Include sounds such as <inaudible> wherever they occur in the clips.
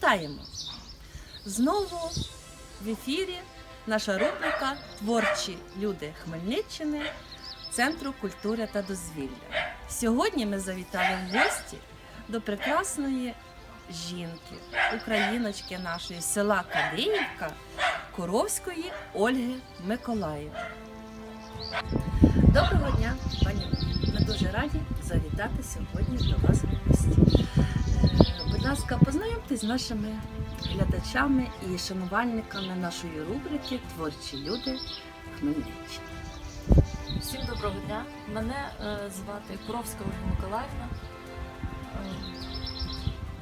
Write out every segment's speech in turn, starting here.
Вітаємо! Знову в ефірі наша рубрика Творчі люди Хмельниччини Центру культури та дозвілля. Сьогодні ми завітали в гості до прекрасної жінки, україночки нашої села Кадиївка Коровської Ольги Миколаївни. Доброго дня, пані Ми дуже раді завітати сьогодні до вас в гості. Е, Будь ласка, познайомтесь з нашими глядачами і шанувальниками нашої рубрики Творчі люди Хмельниччини. Всім доброго дня. Мене е, звати Куровська Ольга Миколаївна. Е,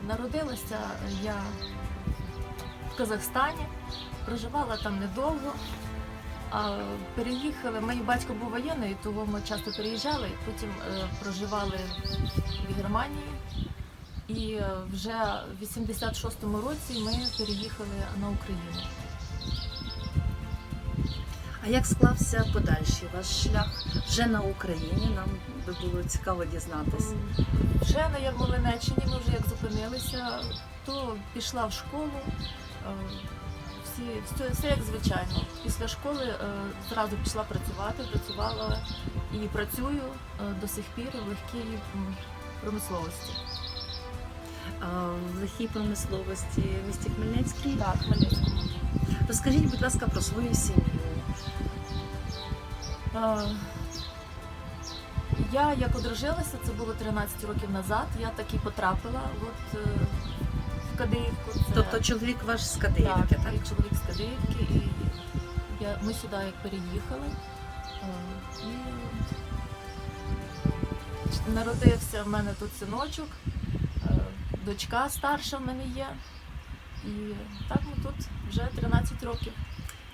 народилася я в Казахстані, проживала там недовго. Переїхали, мій батько був воєнний, тому ми часто переїжджали, потім е, проживали в Германії. І е, вже в 86-му році ми переїхали на Україну. А як склався подальший ваш шлях вже на Україні? Нам би було цікаво дізнатися. Вже на Ярмолинеччині ми вже як зупинилися, то пішла в школу. Е, все, все як звичайно. Після школи е, зразу пішла працювати, працювала і працюю е, до сих пір в легкій м, промисловості. А в лихій промисловості в місті Хмельницький. Так, Хмельницькому. Розкажіть, будь ласка, про свою сім'ю. Е, Я як одружилася, це було 13 років назад. Я так і потрапила от, е, Кадиївку. Це... Тобто чоловік ваш з Кадиївки, так? Так, і чоловік з Кадиївки, і я, ми сюди як переїхали. І народився в мене тут синочок, е, дочка старша в мене є. І так ми тут вже 13 років.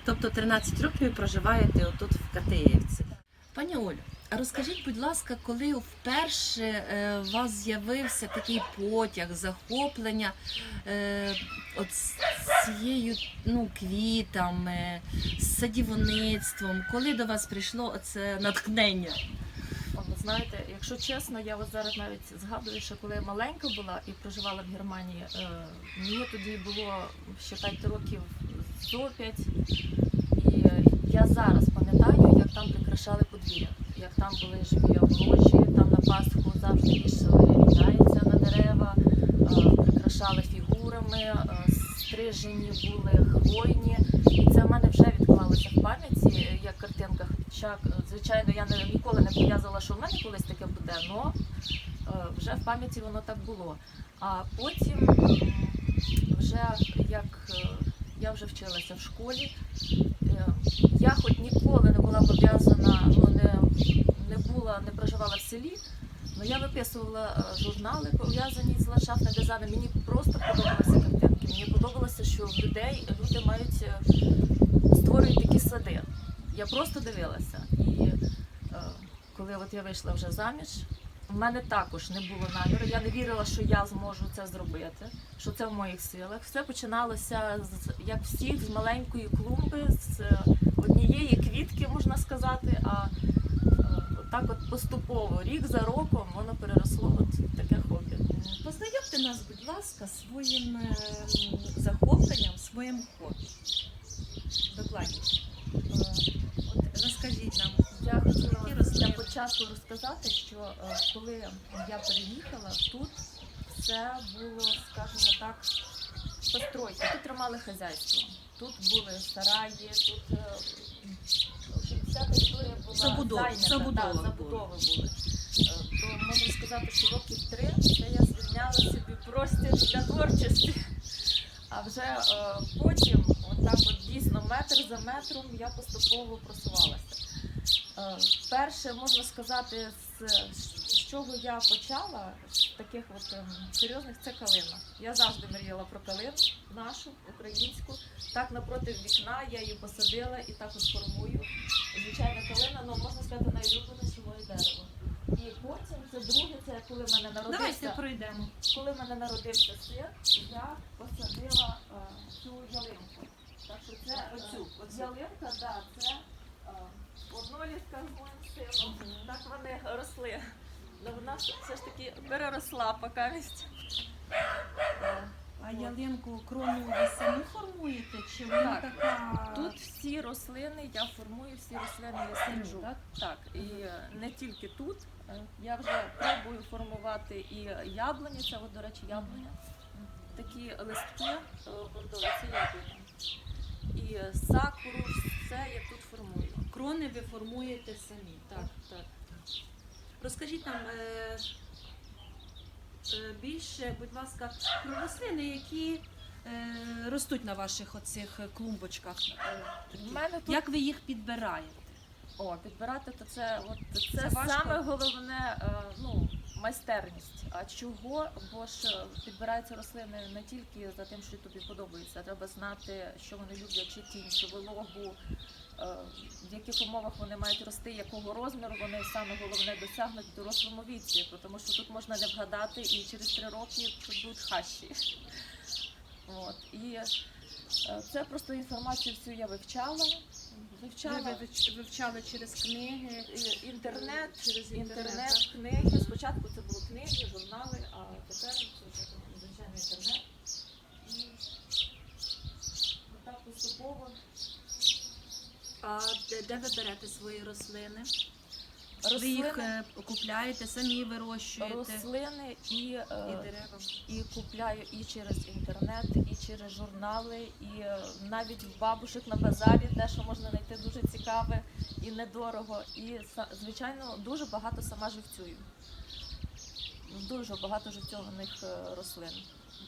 Тобто 13 років ви проживаєте отут в Катиївці. Пані Олю, розкажіть, будь ласка, коли вперше е, у вас з'явився такий потяг, захоплення е, от цією ну, квітами, садівництвом, коли до вас прийшло оце натхнення? Ви знаєте, якщо чесно, я от зараз навіть згадую, що коли я маленька була і проживала в Германії, е, мені тоді було ще 5 років зо 5. І я зараз пам'ятаю, як там прикрашали подвір'я, як там були живі огорожі, там на Пасху завжди вішали яйця на дерева, е, прикрашали фігурами, е, стрижені були хвойні. І це в мене вже відклалося в пам'яті, е, як картинка. Е, звичайно, я ніколи не пов'язала, що в мене колись таке буде, але вже в пам'яті воно так було. А потім вже як я вже вчилася в школі, я хоч ніколи не була пов'язана, ну не, не була, не проживала в селі. але я виписувала е, журнали пов'язані з ландшафтним дизайном. Мені просто подобалися картинки. Мені подобалося, що в людей люди мають е, створюють такі сади. Я просто дивилася. І е, коли от я вийшла вже заміж, в мене також не було наміру. Я не вірила, що я зможу це зробити, що це в моїх силах. Все починалося з як всіх з маленької клумби, з однієї квітки, можна сказати. А так от поступово, рік за роком, воно переросло от таке хобі. Познайомте нас, будь ласка, своїм е, захопленням, своїм хобі. Докладніше. Е, От розкажіть нам. Я хотіла для початку розказати, що е, коли я переїхала, тут все було, скажімо так, постройки. Тут тримали хазяйство. Тут були сараї, тут е, вся територія була Забудова- зайнята, забудова так, забудови були. Е, То можна сказати, що років три це я звільняла собі простір для творчості. А вже е, потім, отак от дійсно метр за метром, я поступово просувалася. Е, Перше, можна сказати, з чого я почала, з таких от ем, серйозних, це калина. Я завжди мріяла про калину нашу, українську. Так напроти вікна я її посадила і так от формую. Звичайно, калина, ну можна сказати, найулюбленіше моє дерево. І потім це друге, це коли в мене Давайте народився. пройдемо. Коли в мене народився син, я посадила е, цю ялинку. Так що це Оцю, е, оцю. ялинка, да, це е, однолітка з моїм сином. Так вони росли. Але вона все ж таки переросла. Е, А ялинку крону ви самі формуєте? Чи вона Так. така Тут всі рослини, я формую всі рослини, я самі, так? Так, і е, не тільки тут. Е, Я вже пробую формувати і яблуні, це от, до речі, яблуня. Такі листки е, бордові, це яблуня. І сакуру, все я тут формую. Крони ви формуєте самі. Так, так. Розкажіть нам е, е, більше, будь ласка, про рослини, які е, ростуть на ваших оцих клумбочках. Е, мене тут Як ви їх підбираєте? О, підбирати то це, от це, Це важко? саме головне, е, ну майстерність. А чого? Бо ж е, підбираються рослини не тільки за тим, що тобі подобається. Треба знати, що вони люблять, чи тінь, чи вологу, в яких умовах вони мають рости, якого розміру вони саме головне досягнуть в дорослому віці, тому що тут можна не вгадати, і через три роки тут будуть хащі. От і е, це просто інформацію всю я вивчала. Вивчала Ви вивчали через книги, інтернет, через інтернет, книги. Спочатку це були книги, журнали, а тепер це вже звичайно інтернет. І так поступово А де, де ви берете свої рослини? Ви їх рослини, е, купляєте, самі вирощуєте рослини і, е, і дерева. і купляю і через інтернет, і через журнали, і е, навіть в бабушек на базарі, те, що можна знайти дуже цікаве і недорого. І са- звичайно дуже багато сама живцюю. Дуже багато живцьованих е, рослин.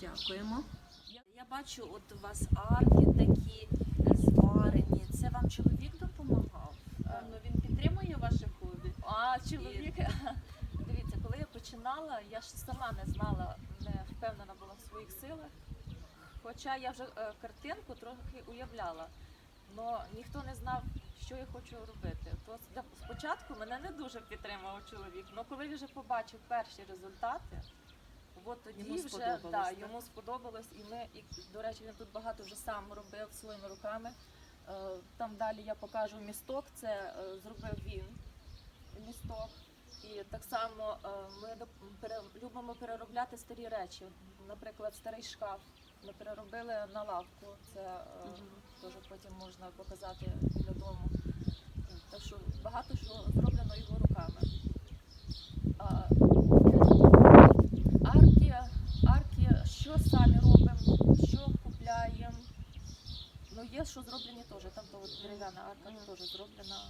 Дякуємо. Я бачу, от у вас арки такі. Це вам чоловік допомагав? Певно, він підтримує ваше хобі. А чоловік, дивіться, коли я починала, я ж сама не знала, не впевнена була в своїх силах. Хоча я вже е, картинку трохи уявляла, але ніхто не знав, що я хочу робити. То спочатку мене не дуже підтримував чоловік, але коли він вже побачив перші результати, от тоді Йому вже сподобалось, да, йому сподобалось, і ми, і, до речі, він тут багато вже сам робив своїми руками. Е, Там далі я покажу місток, це е, зробив він місток. І так само е, ми любимо переробляти старі речі. Наприклад, старий шкаф ми переробили на лавку. Це теж потім можна показати біля дому. Так що багато що зроблено його руками. Арки, арки, що самі робимо, що купляємо. Ну, є, що зроблені теж. Там то от дерев'яна арка теж зроблена.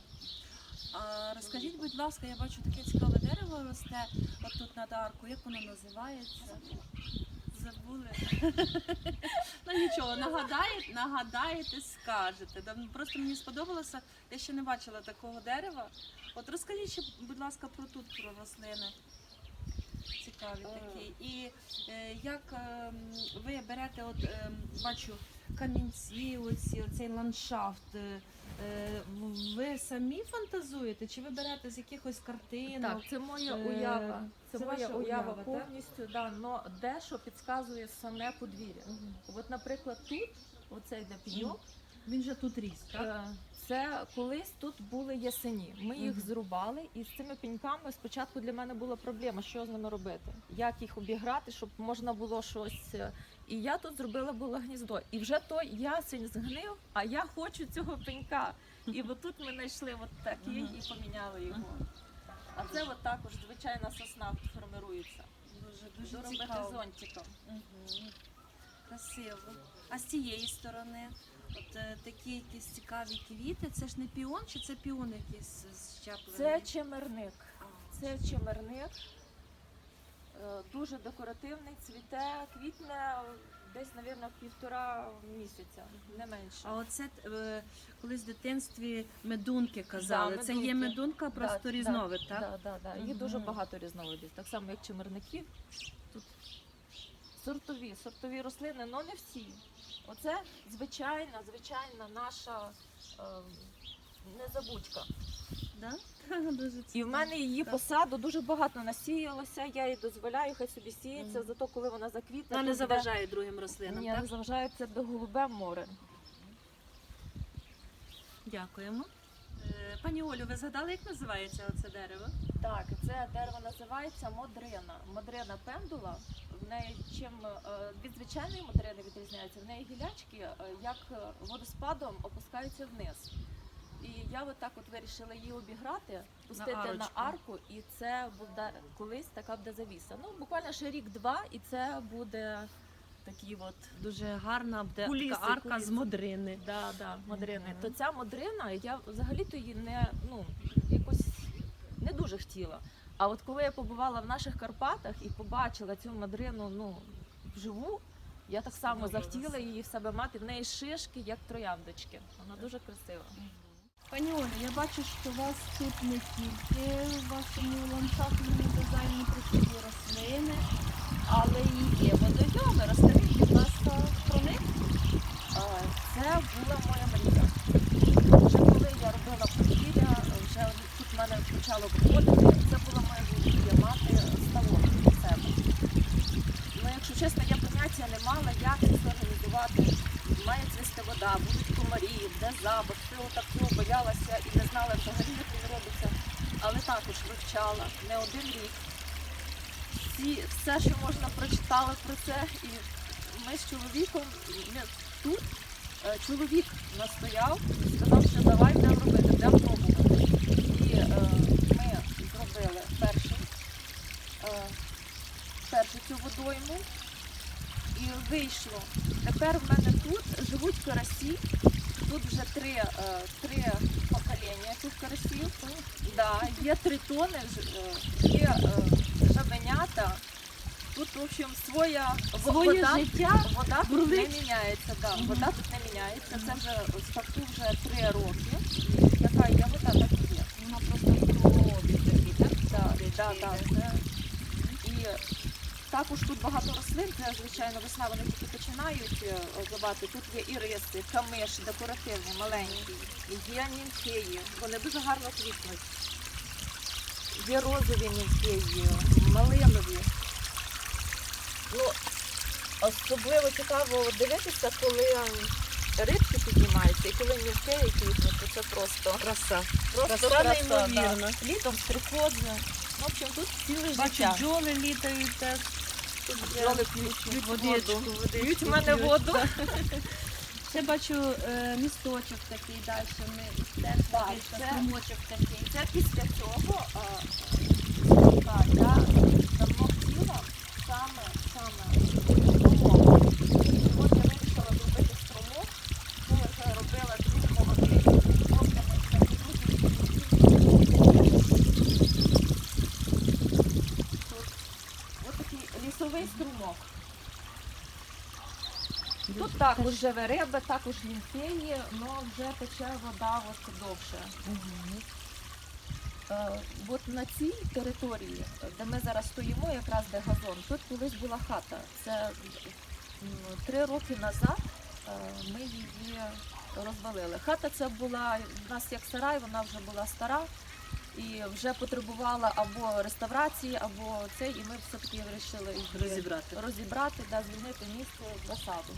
А розкажіть, будь ласка, я бачу таке цікаве дерево росте от тут над аркою. Як воно називається? Забули. <laughs> ну нічого, нагадаєте, нагадаєте, скажете. Просто мені сподобалося, я ще не бачила такого дерева. От розкажіть будь ласка, про тут про рослини. Цікаві Е. такі. І е, як ем, ви берете, от бачу камінці, оці, оцей ландшафт. е, е, ви самі фантазуєте, чи ви берете з якихось картинок? Так, це моя е, уява. Це, це моя уява, так? повністю, да, но дещо підказує саме подвір'я. Мгм. От, наприклад, тут, оцей де пеньок, Він же тут ріс, так? Це колись тут були ясені. Ми їх зрубали, і з цими пеньками спочатку для мене була проблема, що з ними робити, як їх обіграти, щоб можна було щось. е, І я тут зробила було гніздо. І вже той ясень згнив, а я хочу цього пенька. І от тут ми знайшли от такий і поміняли його. А це от також звичайна сосна формирується. Дуже дуже зонтиком. Красиво. А з цієї сторони, от е, такі якісь цікаві квіти, це ж не піон, чи це піон якийсь щеплений? Це чемерник. А, Це чемерник. Е, Дуже декоративний, цвіте, квітне десь, мабуть, півтора місяця, не менше. А оце е, колись в дитинстві медунки казали. Да, Це є медунки. медунка, просто Да, різновид, да, так? Да, да, да. Їх дуже багато різновидів, так само як чимерників. Тут сортові, сортові рослини, але не всі. Оце звичайна, звичайна наша е, незабудька. Да? <laughs> Дуже І в мене її Так. посаду дуже багато насіялося, я їй дозволяю, хай собі сіється, Мгм. зато коли вона заквітне, Вона не буде- заважає другим рослинам, Ні, так? не заважає це до голубе море. Дякуємо. Пані Олю, ви згадали, як називається оце дерево? Так, це дерево називається модрина. Модрина пендула. В неї чим е, від звичайної модрини відрізняється, в неї гілячки е, як е, водоспадом опускаються вниз. І я от так от вирішила її обіграти, пустити на, арочку. арку, і це буде колись така буде завіса. Ну буквально ще рік-два, і це буде такий от Дуже гарна буде Куліси, така арка куліси. з модрини. Да, да, модрини. Мгм. То ця модрина, я взагалі-то її не ну якось не дуже хотіла. А от коли я побувала в наших Карпатах і побачила цю модрину ну, вживу, я так само захотіла її в себе мати. В неї шишки, як трояндочки. Вона дуже красива. Пані Олю, я бачу, що у вас тут не тільки в вашому ландшафтному дизайні присутні рослини, але і є водойоми. Розкажіть, будь ласка, про них. Це була моя мрія. Вже коли я робила подвір'я, вже тут в мене почало виходити. Це була моя мрія мати ставок у себе. Ну, якщо чесно, я поняття не мала, як це організувати. Має цвісти вода, будуть комарі, де запах, всього такого боялася і не знала взагалі, як він робиться. Але також вивчала не один рік. Всі, все, що можна, прочитала про це. І ми з чоловіком ми тут е, чоловік настояв сказав, що давай будемо робити, будемо пробувати. І е, ми зробили перший, е, першу цю водойму. І вийшло. Тепер в мене тут живуть карасі. Тут вже три, е, три покоління цих карасів. Да, є тритони, ж- е, є жабенята. Тут, в общем, своя Своє вода, життя вода тут не бурлить. міняється. Да, Мгм. Вода тут не міняється. Це вже ставку вже три роки. Яка є вода, так і є. вона просто в крові такий, так? Да, да, да, це. І також тут багато рослин, це звичайно весна вони тільки починають е. Тут є іриси, камиш, декоративні, маленькі, є німфеї, вони дуже гарно квітнуть. Є розові німфеї, малинові. Ну, особливо цікаво дивитися, коли рибки піднімаються і коли німфеї квітнуть, то це просто Краса. Просто Краса неймовірна. да. Літом. Ну, в общем, тут ціле Бачу, життя. бджоли літають теж. Тут бджоли п'ють, Водичку, воду. П'ють в мене воду. <laughs> Ще бачу е, місточок такий далі. Ми теж Так, такий це- такий. Це після цього а, а, так, я давно хотіла саме, саме струмок. І от я вирішила зробити струмок. Я вже робила дві такі Ось такий лісовий струмок. Тут також живе риба, також німфеї, але вже тече вода от довше. Е, От на цій території, де ми зараз стоїмо, якраз де газон, тут колись була хата. Це три роки назад е, ми її розвалили. Хата ця була в нас як сарай, вона вже була стара і вже потребувала або реставрації, або це, і ми все-таки вирішили її Розібрати. розібрати, да, звільнити місце засаду.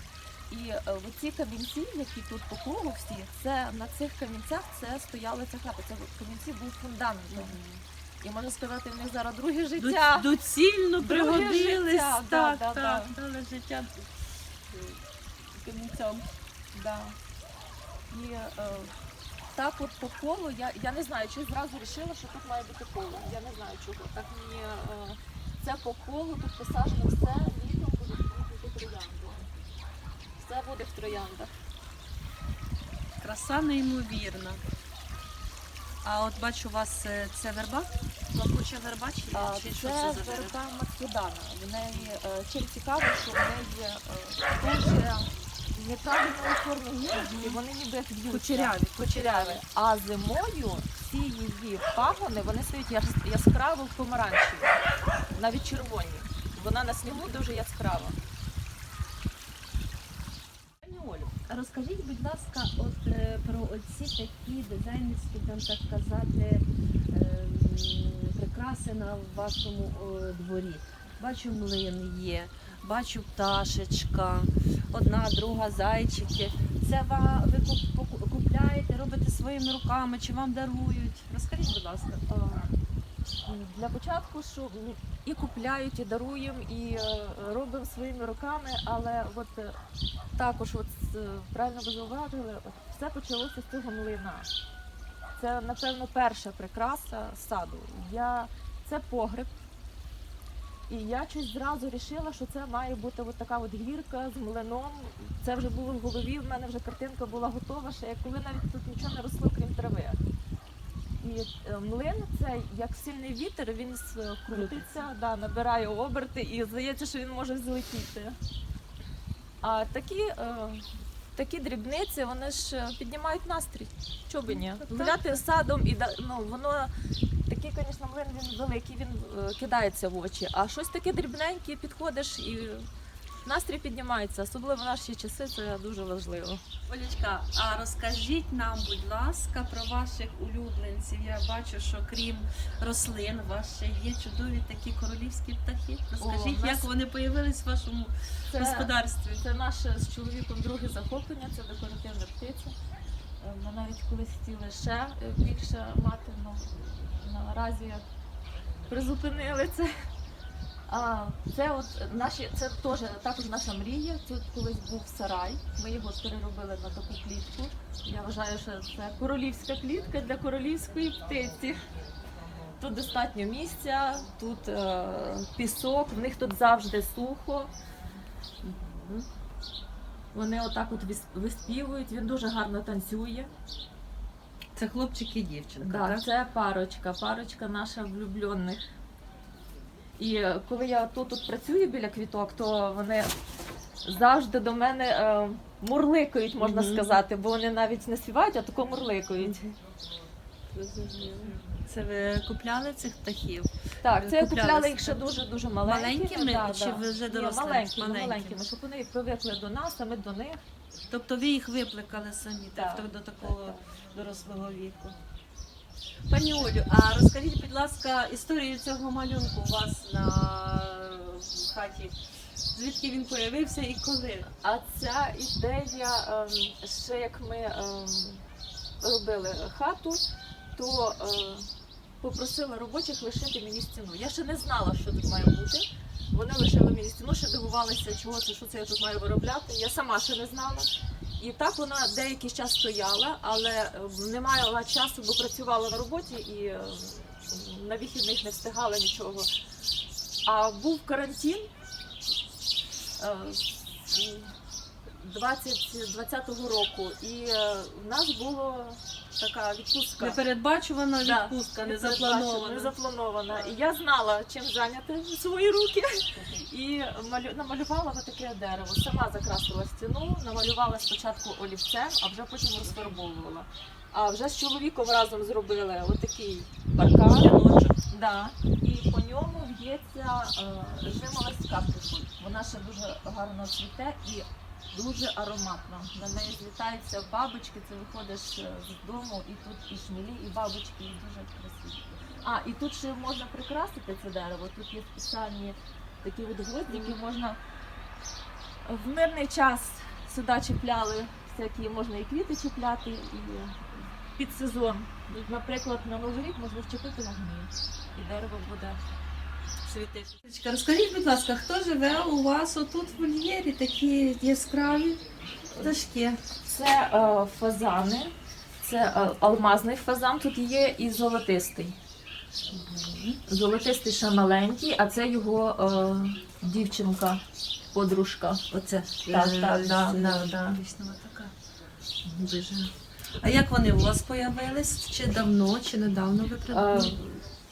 І е, ці камінці, які тут по кругу всі, це на цих камінцях це стояла ця хата. Це камінці був фундамент. І можна сказати, в них зараз друге життя. Доцільно Друге пригодились. життя, да, Так, да, так, дали життя. камінцям. Да. І е, так от по колу, я, я не знаю, чи зразу вирішила, що тут має бути коло. Я не знаю чого. Так мені е, це по колу, тут посаджено все, літом буде квітнути троянди. Все буде в трояндах. Краса неймовірна. А от бачу у вас е, це верба? Плакуча верба чи, А, чи це що це за верба Македана. В неї е, чим цікаво, що в неї е, дуже неправильно оформлені гілки, вони ніби. Кучеряві, кучеряві. А зимою всі її пагони вони стають яс- яскраво помаранчеві, навіть червоні. Вона на снігу дуже яскрава. Пані Олю, а розкажіть, будь ласка, от е, про оці такі дизайнерські, там так казати, ем, прикраси на вашому дворі. Бачу, млин є, бачу пташечка, одна, друга, зайчики. Це ви купляєте робите своїми руками, чи вам дарують? Розкажіть, будь ласка. Е, Для початку, що і купляють, і даруємо, і е, робимо своїми руками, але от е, також, от, е, правильно ви зауважили, все почалося з цього млина. Це, напевно, перша прикраса саду. Я, це погреб. І я щось зразу вирішила, що це має бути от така от гірка з млином. Це вже було в голові, в мене вже картинка була готова, ще коли навіть тут нічого не росло, крім трави. І е, млин це як сильний вітер, він крутиться, да, набирає оберти і здається, що він може злетіти. А такі, е, такі дрібниці, вони ж е, піднімають настрій. Чого би ні? Гуляти садом і да- ну, воно такий, звісно, млин він великий, він е, кидається в очі. А щось таке дрібненьке, підходиш і настрій піднімається. Особливо в наші часи це дуже важливо. Олічка, а розкажіть нам, будь ласка, про ваших улюбленців. Я бачу, що крім рослин, у вас ще є чудові такі королівські птахи. Розкажіть, у нас- як вони появились в вашому Це, господарстві? Це наше з чоловіком друге захоплення, це декоративна птиця. Е, Ми навіть колись хотіли ще е, більше мати, але наразі призупинили це. А це от наші, це теж також наша мрія. Тут колись був сарай. Ми його переробили на таку клітку. Я вважаю, що це королівська клітка для королівської птиці. Тут достатньо місця, тут е, пісок, в них тут завжди сухо. Вони отак от виспівують, він дуже гарно танцює. Це хлопчик і дівчинка, Да, так? це парочка, парочка наша влюблених. І коли я тут, тут працюю біля квіток, то вони завжди до мене е, мурликають, можна Мгм. сказати, бо вони навіть не співають, а тако мурликають. Це ви купляли цих птахів? Так, це купляли купляли їх ще дуже дуже маленькими. Маленькими да, чи да. ви вже Ні, дорослими? маленькими, Маленькими. маленькими, щоб вони привикли до нас, а ми до них. Тобто ви їх виплекали самі так, Так, до такого так, дорослого віку. Пані Олю, а розкажіть, будь ласка, історію цього малюнку у вас на хаті. Звідки він появився і коли? А ця ідея, ем, ще як ми ем, робили хату, то е, попросила робочих лишити мені стіну. Я ще не знала, що тут має бути. Вони лишили мені стіну, ще дивувалися, чого це, що це я тут маю виробляти. Я сама ще не знала. І так вона деякий час стояла, але е, не мала часу, бо працювала на роботі і е, на вихідних не встигала нічого. А був карантин. е, 2020 року, і е, в нас була така відпустка. Непередбачувана Да, відпустка, не запланована. Не запланована. І я знала, чим зайняти свої руки. І малю... намалювала таке дерево. Сама закрасила стіну, намалювала спочатку олівцем, а вже потім розфарбовувала. А вже з чоловіком разом зробили отакий паркан. Да. І по ньому в'ється е, жимолость кактусу. Вона ще дуже гарно цвіте і дуже ароматна. На неї злітаються бабочки, це виходиш е, з дому, і тут і шмілі, і бабочки, і дуже красиві. А, і тут ще можна прикрасити це дерево. Тут є спеціальні такі от гвоздики, можна в мирний час сюди чіпляли всякі, можна і квіти чіпляти, і під сезон. Наприклад, на Новий рік можна вчепити на гній, і дерево буде світити. Розкажіть, будь ласка, хто живе у вас отут в вольєрі, такі яскраві пташки? Це е, фазани, це е, алмазний фазан, тут є і золотистий. Золотистий ще маленький, а це його е, дівчинка, подружка. Оце Так, е, так. Дуже. А як вони у вас появились? Чи давно, чи недавно ви Е, придбали?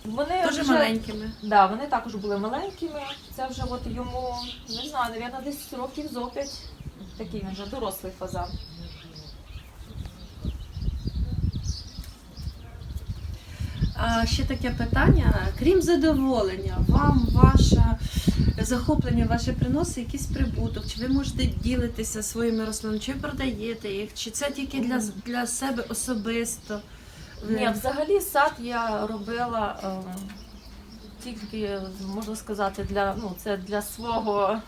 Вони Дуже вже- маленькими. Да, вони також були маленькими. Це вже от йому, не знаю, навіть десь років зо п'ять. Такий він вже дорослий фазан. А ще таке питання. Крім задоволення, вам ваше захоплення ваше приносить якийсь прибуток? Чи ви можете ділитися своїми рослинами? Чи продаєте їх? Чи це тільки для, для себе особисто? Ні, взагалі сад я робила е, тільки, можна сказати, для, ну, це для свого,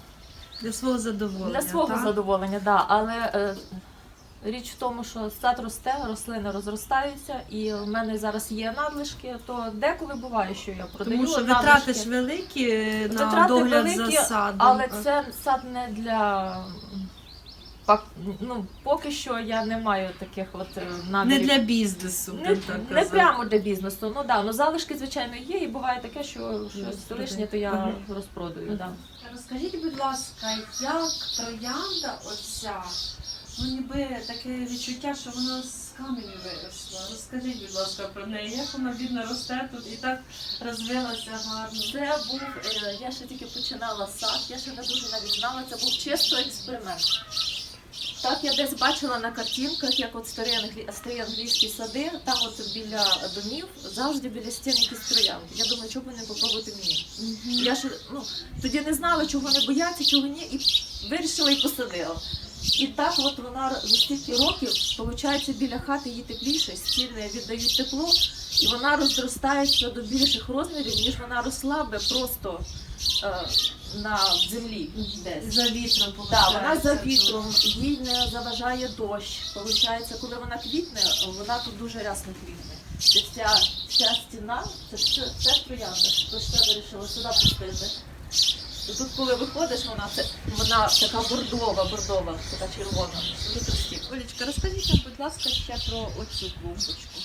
Для свого задоволення. для свого так? задоволення, да. але е, Річ в тому, що сад росте, рослини розростаються, і в мене зараз є надлишки, то деколи буває, що я продаю Тому що надлишки. витрати ж великі на Витрати догляд великі, за садом. Але це сад не для ну, поки що я не маю таких от е, не для бізнесу. Не, так не казати. прямо для бізнесу. Ну да, ну залишки, звичайно, є, і буває таке, що щось лишнє, то я розпродаю. Да. Розкажіть, будь ласка, як троянда оця, ну ніби таке відчуття, що вона з каменю виросла. Розкажіть, будь ласка, про неї, як вона бідно росте тут і так розвилася гарно. Це був, е, я ще тільки починала сад, я ще не дуже навіть знала, це був чисто експеримент. Так я десь бачила на картинках, як от старі, англі... старі англійські сади, там от біля домів завжди біля стін якісь троянди. Я думаю, чого б не попробувати мені. Я ж ну, тоді не знала, чого не бояться, чого ні, і вирішила і посадила. І так от вона за стільки років, виходить, біля хати їй тепліше, стіни віддають тепло, і вона розростається до більших розмірів, ніж вона росла би просто е, на землі десь. За вітром Так, вона за вітром, їй не заважає дощ. Получається, коли вона квітне, вона тут дуже рясно квітне. І ця, ця стіна, це все це троянда. Тож я вирішила сюди пустити. І тут, коли виходиш, вона це вона така бордова, бордова, така червона. Дуже. Олечка, розкажіть нам, будь ласка, ще про оцю клумбочку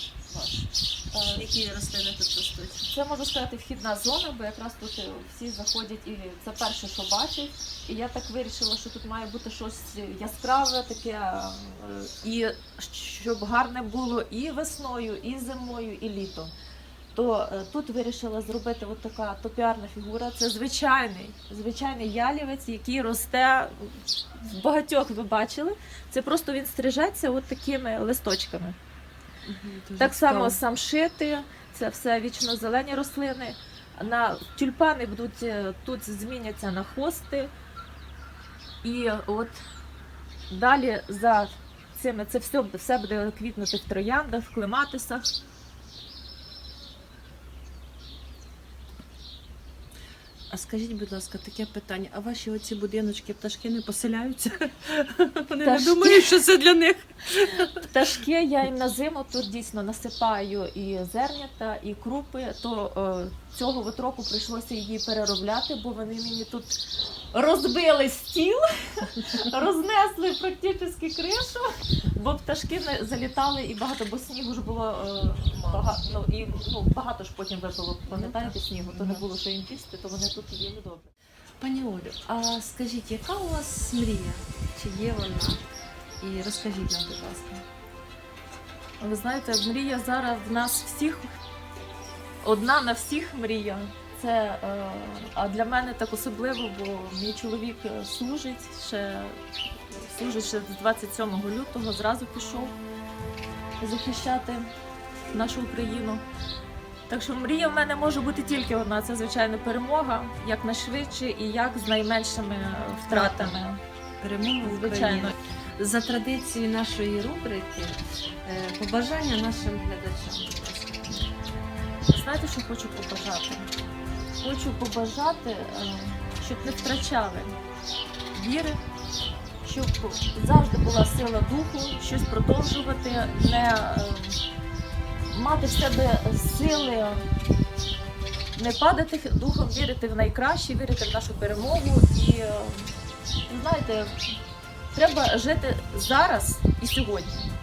Які рослини тут ростуть? Це можу сказати вхідна зона, бо якраз тут е, всі заходять і це перше, що бачать. І я так вирішила, що тут має бути щось яскраве, таке, е, і щоб гарне було і весною, і зимою, і літом. То е, тут вирішила зробити от така топіарна фігура. Це звичайний, звичайний ялівець, який росте в багатьох ви бачили. Це просто він стрижеться от такими листочками. Так само самшити, це все вічно зелені рослини. На тюльпани будуть е, тут зміняться на хости. І от далі за цими це все, все буде квітнути в трояндах, в клематисах. А скажіть, будь ласка, таке питання: а ваші оці будиночки пташки не поселяються? <laughs> Вони Пташки? не думають, що це для них. Пташки я їм на зиму тут дійсно насипаю і зернята, і крупи. То е, цього от року прийшлося її переробляти, бо вони мені тут розбили стіл, <laughs> рознесли практично кришу, бо пташки не залітали і багато, бо снігу ж було е, багато, ну, і ну, багато ж потім випало, пам'ятаєте, снігу, то не було що їм чистити, то вони тут їли добре. Пані Олю, а скажіть, яка у вас мрія? Чи є вона? І розкажіть нам, будь ласка. Ви знаєте, мрія зараз в нас всіх одна на всіх мрія. Це е, а для мене так особливо, бо мій чоловік е, служить ще служить ще з 27 лютого, зразу пішов захищати нашу Україну. Так що мрія в мене може бути тільки одна. Це звичайно перемога, якнайшвидше і як з найменшими е, втратами. Перемогу Звичайно. За традицією нашої рубрики, е, побажання нашим глядачам. Знаєте, що хочу побажати? Хочу побажати, е, щоб не втрачали віри, щоб завжди була сила духу, щось продовжувати, не е, мати в себе сили, не падати духом, вірити в найкраще, вірити в нашу перемогу. І е, знаєте, треба жити зараз і сьогодні.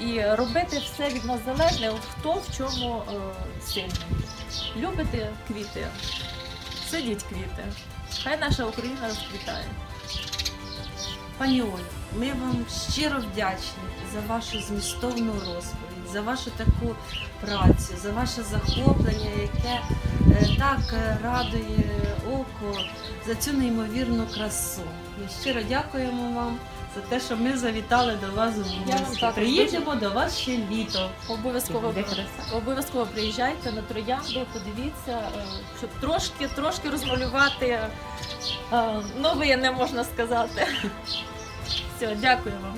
І робити все від нас залежне, хто в чому е, сильний. Любите квіти, сидіть квіти. Хай наша Україна розквітає. Пані Олю, ми вам щиро вдячні за вашу змістовну розповідь, за вашу таку працю, за ваше захоплення, яке е, так е, радує око, за цю неймовірну красу. Ми щиро дякуємо вам за те, що ми завітали до вас в гості. також Приїдемо до вас ще літо. Обов'язково Буде краса. обов'язково приїжджайте на троянду, подивіться, е, щоб трошки трошки розмалювати е, новини, можна сказати. <laughs> Все, дякую вам.